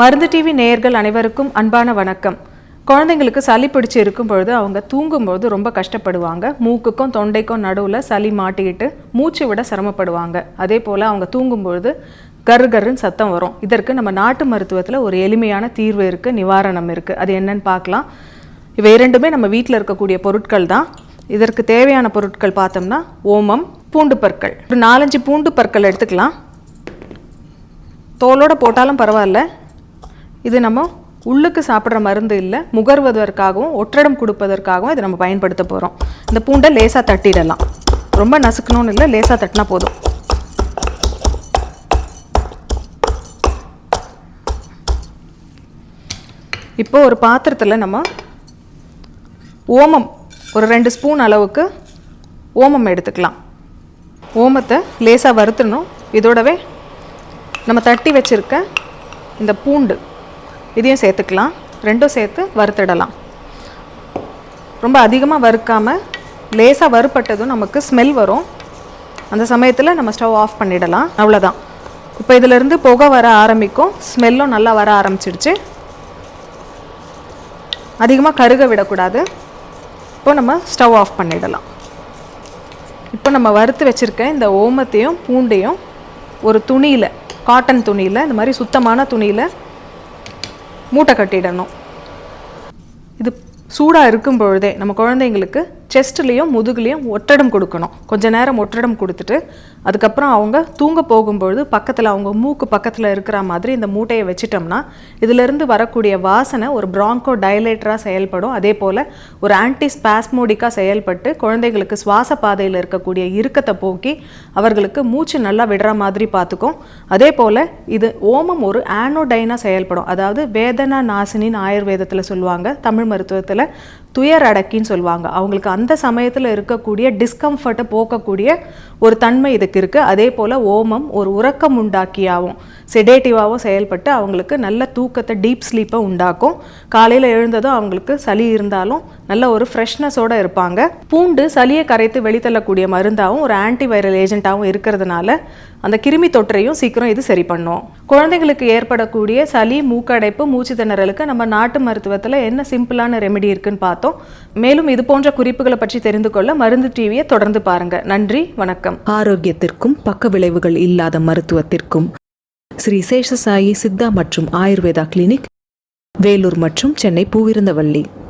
மருந்து டிவி நேயர்கள் அனைவருக்கும் அன்பான வணக்கம். குழந்தைங்களுக்கு சளி பிடிச்சி இருக்கும் பொழுது அவங்க தூங்கும்போது ரொம்ப கஷ்டப்படுவாங்க. மூக்குக்கும் தொண்டைக்கும் நடுவில் சளி மாட்டிக்கிட்டு மூச்சு விட சிரமப்படுவாங்க. அதே போல் அவங்க தூங்கும்பொழுது கரு கருன்னு சத்தம் வரும். இதற்கு நம்ம நாட்டு மருத்துவத்தில் ஒரு எளிமையான தீர்வு இருக்குது நிவாரணம் இருக்குது அது என்னன்னு பார்க்கலாம். இவை இரண்டுமே நம்ம வீட்டில் இருக்கக்கூடிய பொருட்கள் தான். இதற்கு தேவையான பொருட்கள் பார்த்தோம்னா ஓமம் பூண்டு பற்கள். ஒரு நாலஞ்சு பூண்டு பற்கள் எடுத்துக்கலாம். தோலோடு போட்டாலும் பரவாயில்ல. இது நம்ம உள்ளுக்கு சாப்பிட்ற மருந்து இல்லை முகர்வதற்காகவும் ஒற்றடம் கொடுப்பதற்காகவும் இதை நம்ம பயன்படுத்த போகிறோம் இந்த பூண்டை லேசாக தட்டிடலாம். ரொம்ப நசுக்கணும்னு இல்லை லேசாக தட்டினா போதும். இப்போ ஒரு பாத்திரத்தில் நம்ம ஓமம் ஒரு ரெண்டு ஸ்பூன் அளவுக்கு ஓமம் எடுத்துக்கலாம். ஓமத்தை லேசாக வறுத்துடணும். இதோடவே நம்ம தட்டி வச்சுருக்க இந்த பூண்டு இதையும் சேர்த்துக்கலாம். ரெண்டும் சேர்த்து வறுத்துடலாம். ரொம்ப அதிகமாக வறுக்காமல் லேசாக வறுப்பட்டதும் நமக்கு ஸ்மெல் வரும். அந்த சமயத்தில் நம்ம ஸ்டவ் ஆஃப் பண்ணிடலாம். அவ்வளோதான் இப்போ இதிலேருந்து புகை வர ஆரம்பிக்கும். ஸ்மெல்லும் நல்லா வர ஆரம்பிச்சிடுச்சு. அதிகமாக கருக விடக்கூடாது. இப்போ நம்ம ஸ்டவ் ஆஃப் பண்ணிடலாம். இப்போ நம்ம வறுத்து வச்சுருக்க இந்த ஓமத்தையும் பூண்டையும் ஒரு துணியில் காட்டன் துணியில் இந்த மாதிரி சுத்தமான துணியில் மூட்டை கட்டிடணும். இது சூடாக இருக்கும் பொழுதே நம்ம குழந்தைங்களுக்கு செஸ்ட்லேயும் முதுகுலேயும் ஒட்டடம் கொடுக்கணும். கொஞ்ச நேரம் ஒட்டடம் கொடுத்துட்டு அதுக்கப்புறம் அவங்க தூங்க போகும்பொழுது பக்கத்தில் அவங்க மூக்கு பக்கத்தில் இருக்கிற மாதிரி இந்த மூட்டையை வச்சிட்டோம்னா இதிலிருந்து வரக்கூடிய வாசனை ஒரு பிராங்கோ டைலேட்டராக செயல்படும். அதே போல் ஒரு ஆன்டி ஸ்பாஸ்மோடிக்காக செயல்பட்டு குழந்தைகளுக்கு சுவாச பாதையில் இருக்கக்கூடிய இறுக்கத்தை போக்கி அவர்களுக்கு மூச்சு நல்லா விடுற மாதிரி பார்த்துக்கும். அதே போல் இது ஓமம் ஒரு ஆனோடைனாக செயல்படும். அதாவது வேதனா நாசினின்னு ஆயுர்வேதத்தில் சொல்லுவாங்க. தமிழ் மருத்துவத்தில் துயர் அடக்கின்னு சொல்லுவாங்க. அவங்களுக்கு அந்த சமயத்தில் இருக்கக்கூடிய டிஸ்கம்ஃபர்ட்டை போக்கக்கூடிய ஒரு தன்மை இதுக்கு இருக்குது அதே போல் ஓமம் ஒரு உறக்கம் உண்டாக்கியாகவும் செடேட்டிவாகவும் செயல்பட்டு அவங்களுக்கு நல்ல தூக்கத்தை டீப் ஸ்லீப்பை உண்டாக்கும். காலையில் எழுந்ததும் அவங்களுக்கு சளி இருந்தாலும் நல்ல ஒரு ஃப்ரெஷ்னஸோடு இருப்பாங்க. பூண்டு சளியை கரைத்து வெளித்தள்ளக்கூடிய மருந்தாகவும் ஒரு ஆன்டிவைரல் ஏஜென்ட்டாகவும் இருக்கிறதுனால அந்த கிருமி தொற்றையும் சீக்கிரம் இது சரி பண்ணும். குழந்தைங்களுக்கு ஏற்படக்கூடிய சளி மூக்கடைப்பு மூச்சு திணறலுக்கு நம்ம நாட்டு மருத்துவத்தில் என்ன சிம்பிளான ரெமெடி இருக்குன்னு பார்த்தோம். மேலும் இது போன்ற குறிப்புகளை பற்றி தெரிந்து கொள்ள மருந்து டிவியை தொடர்ந்து பாருங்க. நன்றி வணக்கம். ஆரோக்கியத்திற்கும் பக்க விளைவுகள் இல்லாத மருத்துவத்திற்கும். ஸ்ரீ சேஷசாயி சித்தா மற்றும் ஆயுர்வேதா கிளினிக் வேலூர் மற்றும் சென்னை பூவிருந்தவள்ளி